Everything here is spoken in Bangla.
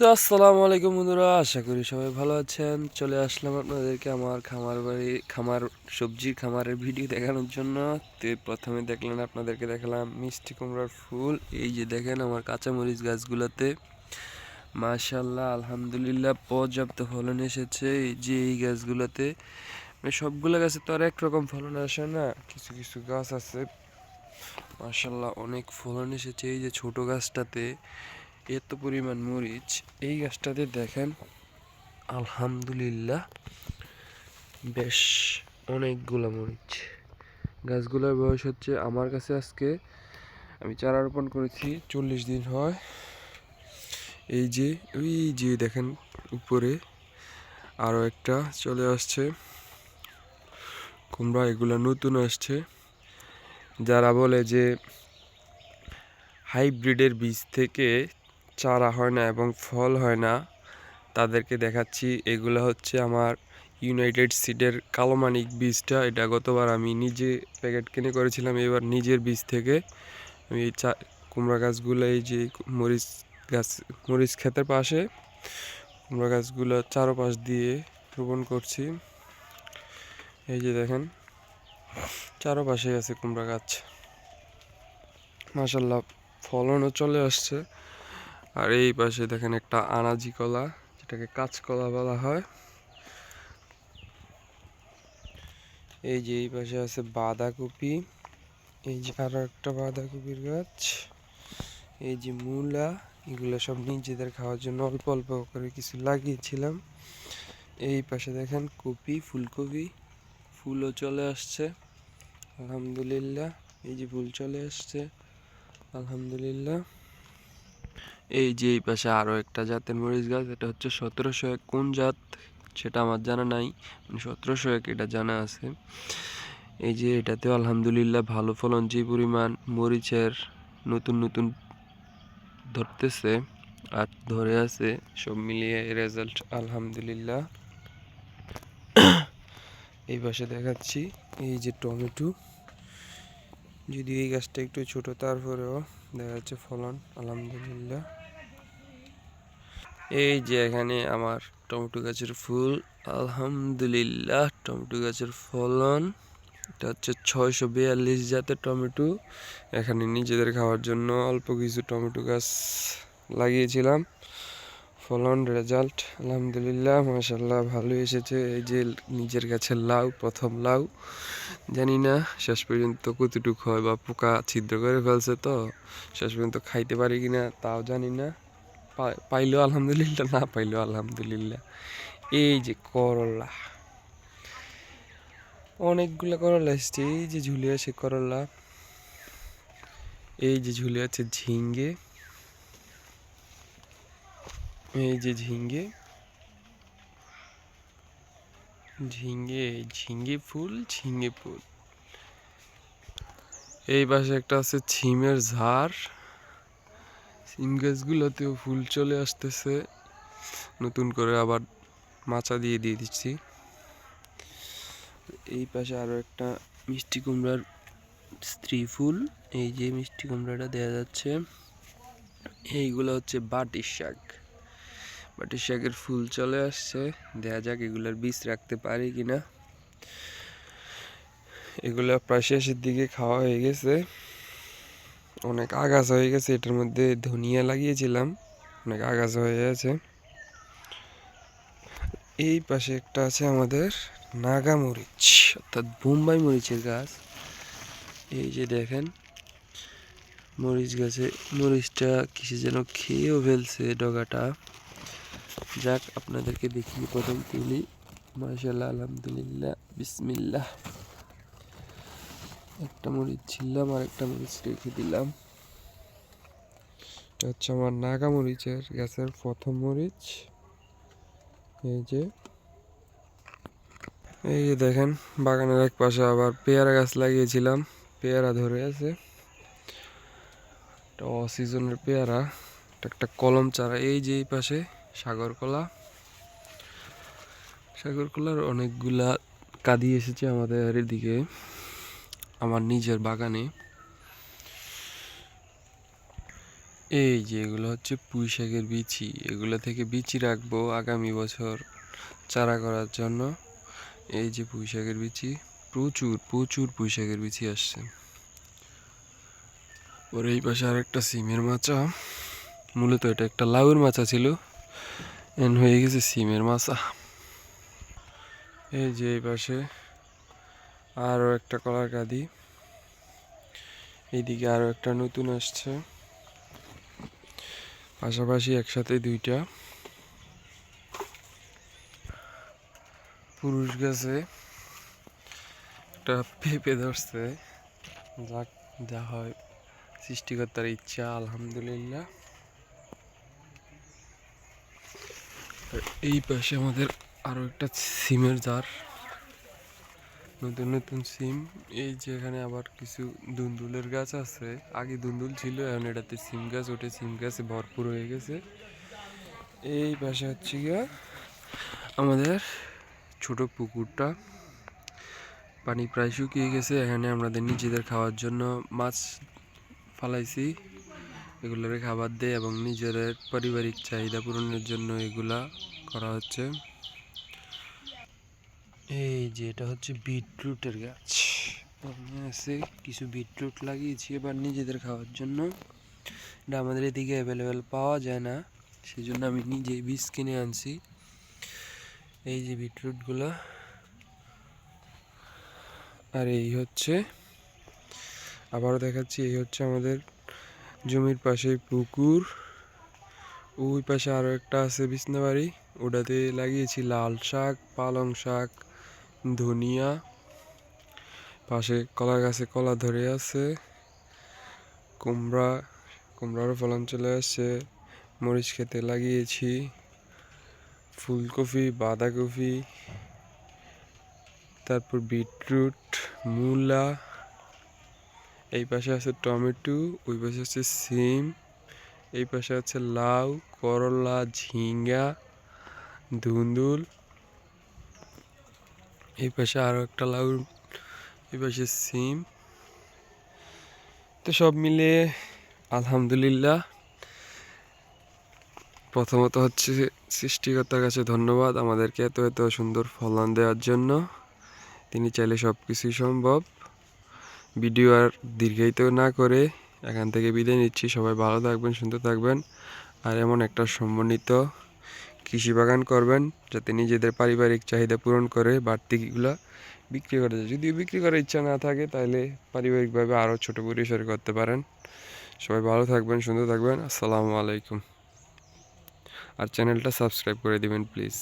তো আসসালামু আলাইকুম বন্ধুরা, আশা করি সবাই ভালো আছেন। চলে আসলাম আপনাদেরকে আমার খামার বাড়ি, খামার সবজির খামারের ভিডিও দেখানোর জন্য। তো প্রথমে দেখলেন, আপনাদেরকে দেখালাম মিষ্টি কুমড়ার ফুল। এই যে দেখেন আমার কাঁচামরিচ গাছগুলোতে। মাশাল্লাহ আলহামদুলিল্লাহ, পর্যাপ্ত ফলন এসেছে। এই যে এই গাছগুলোতে মানে সবগুলো গাছে তো আর একরকম ফলন আসে না, কিছু কিছু গাছ আছে। মাশাল্লাহ অনেক ফলন এসেছে এই যে ছোট গাছটাতে। এত পরিমাণ মরিচ, এই গাছটাতে দেখেন, আলহামদুলিল্লাহ, বেশ অনেকগুলো মরিচ। গাছগুলোর বয়স হচ্ছে, আমার কাছে আজকে, আমি চারা রোপণ করেছি, চল্লিশ দিন হয়। এই যে, ওই যে দেখেন, উপরে আরও একটা চলে আসছে। কুমড়া, এগুলো নতুন আসছে। যারা বলে যে হাইব্রিডের বীজ থেকে চারা হয় না এবং ফল হয় না, তাদেরকে দেখাচ্ছি। এগুলো হচ্ছে আমার ইউনাইটেড সিডের কালোমানিক বীজটা। এটা গতবার আমি নিজে প্যাকেট কিনে করেছিলাম, এবার নিজের বীজ থেকে। আমি চা কুমড়া গাছগুলো, এই যে মরিচ গাছ, মরিচ ক্ষেতের পাশে, কুমড়া গাছগুলো চারোপাশ দিয়ে রোপণ করছি। এই যে দেখেন, চারোপাশে আছে কুমড়া গাছ। মাসাল্লাহ ফলনও চলে আসছে। আর এই পাশে দেখেন একটা আনাজি কলা, যেটাকে কাঁচকলা বলা হয়। এই যে এই পাশে আছে বাঁধাকপি, এই যে আরও একটা বাঁধাকপির গাছ, এই যে মূলা, এগুলো সব নিজেদের খাওয়ার জন্য অল্প অল্প করে কিছু লাগিয়েছিলাম। এই পাশে দেখেন কপি, ফুলকপি, ফুলও চলে আসছে, আলহামদুলিল্লাহ। এই যে ফুল চলে আসছে, আলহামদুলিল্লাহ। এই যে এই পাশে আরও একটা জাতের মরিচ গাছ, এটা হচ্ছে সতেরোশো এক, কোন জাত সেটা আমার জানা নাই মানে সতেরোশো এক এটা জানা আছে। এই যে এটাতেও আলহামদুলিল্লাহ ভালো ফলন, যে পরিমাণ মরিচের নতুন নতুন ধরতেছে আর ধরে আছে, সব মিলিয়ে রেজাল্ট আলহামদুলিল্লাহ। এই পাশে দেখাচ্ছি, এই যে টমেটো, যদি এই গাছটা একটু ছোট তারপরেও দেখা যাচ্ছে ফলন, আলহামদুলিল্লাহ। এই যে এখানে আমার টমেটো গাছের ফুল, আলহামদুলিল্লাহ টমেটো গাছের ফলন। এটা হচ্ছে ছয়শো বিয়াল্লিশ জাতের টমেটো। এখানে নিজেদের খাওয়ার জন্য অল্প কিছু টমেটো গাছ লাগিয়েছিলাম। ফলন রেজাল্ট আলহামদুলিল্লাহ মাসাল্লাহ ভালো এসেছে। এই যে নিজের গাছের লাউ, প্রথম লাউ, জানি না, শেষ পর্যন্ত কতটুকু হয় বা পোকা ছিদ্র করে ফেলছে তো, শেষ পর্যন্ত খাইতে পারি কি না তাও জানি না। পা- পাইলেও আলহামদুলিল্লাহ, না পাইলেও আলহামদুলিল্লাহ। এই যে করলা, অনেকগুলো করলা এসছে। এই যে ঝুলে আছে করলা, এই যে ঝুলে আছে ঝিঙ্গে এই যে ঝিঙ্গে ঝিঙ্গে ঝিঙ্গে ফুল ঝিঙ্গে ফুল। এই পাশে একটা আছে ছিমের ঝাড়। সিম গাছগুলোতেও ফুল চলে আসতেছে। নতুন করে আবার মাচা দিয়ে দিয়ে দিচ্ছি। এই পাশে আরও একটা মিষ্টি কুমড়ার স্ত্রী ফুল। এই যে মিষ্টি কুমড়াটা দেওয়া যাচ্ছে। এইগুলো হচ্ছে বাটি শাক। বাটি শাকের ফুল চলে আসছে। দেখা যাক এগুলোর বীজ রাখতে পারি কিনা। এগুলো প্রায় শেষের দিকে খাওয়া হয়ে গেছে। অনেক আগাছা হয়ে গেছে, এটার মধ্যে ধনিয়া লাগিয়েছিলাম। অনেক আগাছা হয়ে গেছে এই পাশে একটা আছে আমাদের নাগা মরিচ অর্থাৎ বোম্বাই মরিচের গাছ। এই যে দেখেন, মরিচ গাছে, মরিচটা কিসে যেন খেয়েও ফেলছে ডগাটা। যাক, আপনাদেরকে দেখিয়ে প্রথম তুলি। মাশাল্লাহ আলহামদুলিল্লাহ, বিসমিল্লাহ। একটা মরিচ ছিলাম আর একটা মরিচ রেখে দিলাম। হচ্ছে আমার নাগা মরিচের গাছের প্রথম মরিচ। এই যে এই যে দেখেন, বাগানের এক পাশে আবার পেয়ারা গাছ লাগিয়েছিলাম, পেয়ারা ধরে আছে। অসিজনের পেয়ারা এটা একটা কলম চারা, এই যে এই পাশে। সাগর কলা সাগর কলার অনেকগুলা কাঁদি এসেছে আমাদের এদিকে, আমার নিজের বাগানে। এই যে এগুলো হচ্ছে পুঁই শাকের বিচি, এগুলো থেকে বিচি রাখব আগামী বছর চারা করার জন্য। এই যে পুঁই শাকের বিচি, প্রচুর প্রচুর পুঁই শাকের বিচি আসছে। ওর এই পাশে আরেকটা সিমের মাচা, মূলত এটা একটা লাউয়ের মাচা ছিল। এন হয়ে গেছে সিমের মাচা এই যে এই পাশে আরও একটা কলার কাঁদি এইদিকে আরও একটা নতুন আসছে। পাশাপাশি একসাথে দুইটা। পুরুষ গাছে। একটা পেঁপে ধরছে। যাক, যা হয়। সৃষ্টিকর্তার ইচ্ছা, আলহামদুলিল্লাহ। এই পাশে আমাদের আরও একটা সিমের জার। নতুন নতুন সিম। এই যে এখানে আবার কিছু দুন্দুলের গাছ আছে। আগে দুন্দুল ছিল, এখন এটাতে সিম গাছ ওঠে। সিম গাছে ভরপুর হয়ে গেছে। এই পাশে হচ্ছে গিয়া আমাদের ছোট পুকুরটা। পানি প্রায় শুকিয়ে গেছে। এখানে আমাদের নিজেদের খাওয়ার জন্য মাছ ফালাইছি। এগুলোরে খাবার দেয় এবং নিজেদের পারিবারিক চাহিদা পূরণের জন্য এগুলা করা হচ্ছে। এই যে এটা হচ্ছে বিটরুটের গাছ। আছে কিছু বিটরুট লাগিয়েছি এবার নিজেদের খাওয়ার জন্য। এটা আমাদের এদিকে অ্যাভেলেবেল পাওয়া যায় না সেই জন্য আমি নিজেই বীজ কিনে আনছি। এই যে বিটরুটগুলো। আর এই হচ্ছে, আবারও দেখাচ্ছি, এই হচ্ছে আমাদের জমির পাশে পুকুর, ওই পাশে আরও একটা আছে বিছনাবাড়ি। ওটাতে লাগিয়েছি লাল শাক, পালং শাক, ধনিয়া, পাশে কলা গাছে কলা ধরে আছে, কুমড়া, কুমড়ারও ফলন চলে আসছে, মরিচ খেতে লাগিয়েছি, ফুলকপি, বাঁধাকপি, তারপর বিটরুট, মূলা। এই পাশে আছে টমেটো, ওই পাশে আছে সিম, এই পাশে আছে লাউ, করলা, ঝিঙ্গা, ধুন্দুল। এই পাশে আরও একটা লাউ, এই পাশে সিম। তো সব মিলে আলহামদুলিল্লাহ। প্রথমত হচ্ছে সৃষ্টিকর্তার কাছে ধন্যবাদ আমাদেরকে এত এত সুন্দর ফলন দেওয়ার জন্য। তিনি চাইলে সব কিছুই সম্ভব। ভিডিও আর দীর্ঘায়িত না করে এখান থেকে বিদায় নিচ্ছি। সবাই ভালো থাকবেন সুন্দর থাকবেন। আর এমন একটা সমন্বিত কৃষি বাগান করবেন যাতে নিজেদের পারিবারিক চাহিদা পূরণ করে, বাড়তিগুলো বিক্রি করা যায়। যদিও বিক্রি করার ইচ্ছা না থাকে তাহলে পারিবারিকভাবে আরও ছোটো পরিসরে করতে পারেন। সবাই ভালো থাকবেন সুন্দর থাকবেন। আসসালামু আলাইকুম। আর চ্যানেলটা সাবস্ক্রাইব করে দিবেন, প্লিজ।